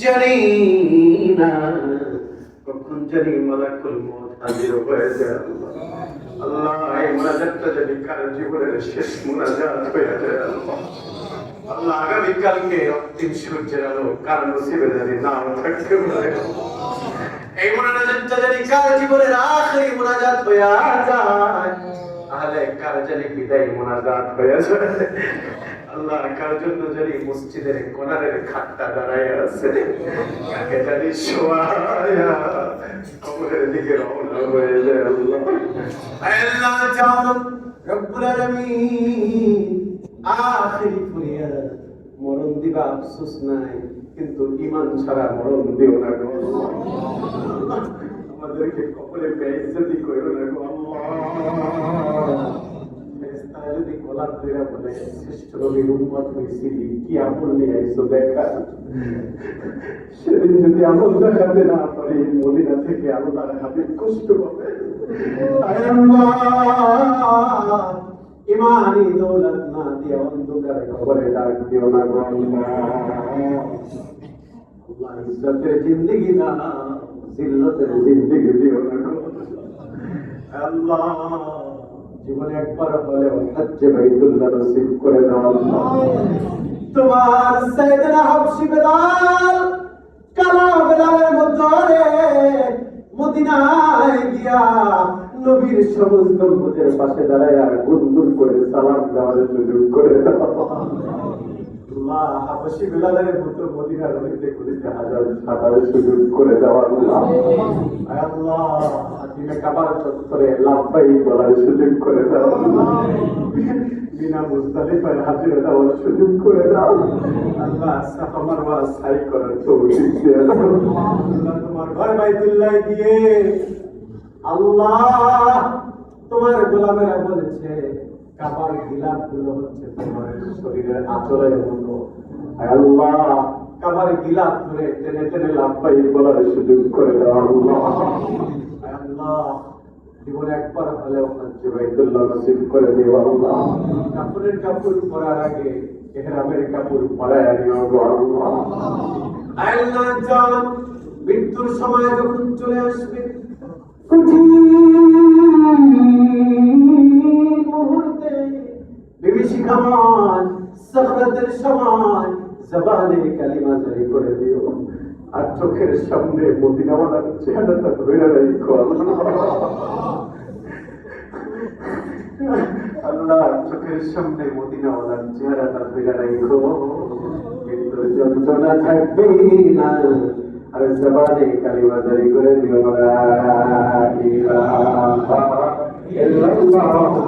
জানি না কখন জানি মালাকুল মত হাজির হয়ে যায় আল্লাহ এই মোনাজাতটা যদি কারও জীবনের শেষ মোনাজাত হয়ে যায় আল্লাহ আল্লাহ আগামীকালকে অন্তিম সূর্যের আলো কার নসিবে যদি নাও থাকতে পারে। এই মোনাজাতটা যদি কার জীবনের আখেরি মোনাজাত হয়ে যায়। কার জানি বিদায় মোনাজাত আল্লাহ কার জন্য জানি মসজিদের কোনারের খাটটা দাঁড়ায় আছে কাকে জানি শোয়ায়া কবরের দিকে রওনা হয়ে যায় আল্লাহ। আল্লাহ রব্বুল আলামিন। আখিরি মরণ দিবা আফসোস নাই কিন্তু ইমান ছাড়া মরণ দিও না গো। আমাদেরকে কবরে বেইজ্জতি কইরো না গো আল্লাহ। যদি গলা ধইরা বলে শ্রেষ্ঠ নবীর উম্মত হইছিলি কি আমল নিয়ে আইছো দেখা? সেদিন যদি আমল দেখাতে না পারি মদিনা থেকে আল্লাহর হাবিব কষ্ট পাবে ইমানি দৌলত না দিয়ে অন্ধকার কবরে ডাক দিও না গো জিন্দেগি না, জিল্লতের জিন্দেগি দিও না আল্লাহ জীবনে একবার হলে হজ্জে বাইতুল্লাহ নসিব করে দাও তোমার সাইয়েদনা হাবশি বেলাল কালা বেলালের মধ্যে মদিনায় গিয়া নবীর সবুজ গম্বুজের পাশে দাঁড়ায় আর গুনগুন করে সালাম দেওয়ার সুযোগ করে দাও আল্লাহ হাবশি বেলালের মতো মদিনার মধ্যে গুলিতে হাজার সাঁতার সুযোগ করে দেওয়া আল্লাহ বিনা সুযোগ করে দাও। তোমার দিয়ে তোমার গোলামেরা বলেছে, কাবার গিলাপগুলো হচ্ছে তোমার শরীরের আচরের মতো আল্লাহ, কাবার গিলাপ ধরে টেনে টেনে লাভ পাই বলার সুযোগ করে দাও আল্লাহ জীবনে একবার হলেও হচ্ছে বাইতুল্লাহ নসিব পরার আগে এহরামের কাপড় পরায় জান, মৃত্যুর সময় যখন চলে আসবে জবানে কালিমা জারি করে দিও। আর চোখের সামনে মদিনাওয়ালার চেহারাটা ধরে রাখো। আল্লাহ, চোখের সামনে মদিনাওয়ালার চেহারাটা ধরে রাখো। কিন্তু যন্ত্রণা থাকবে না। আর জবানে কালিমা জারি করে দিও। ইল্লাল্লাহ।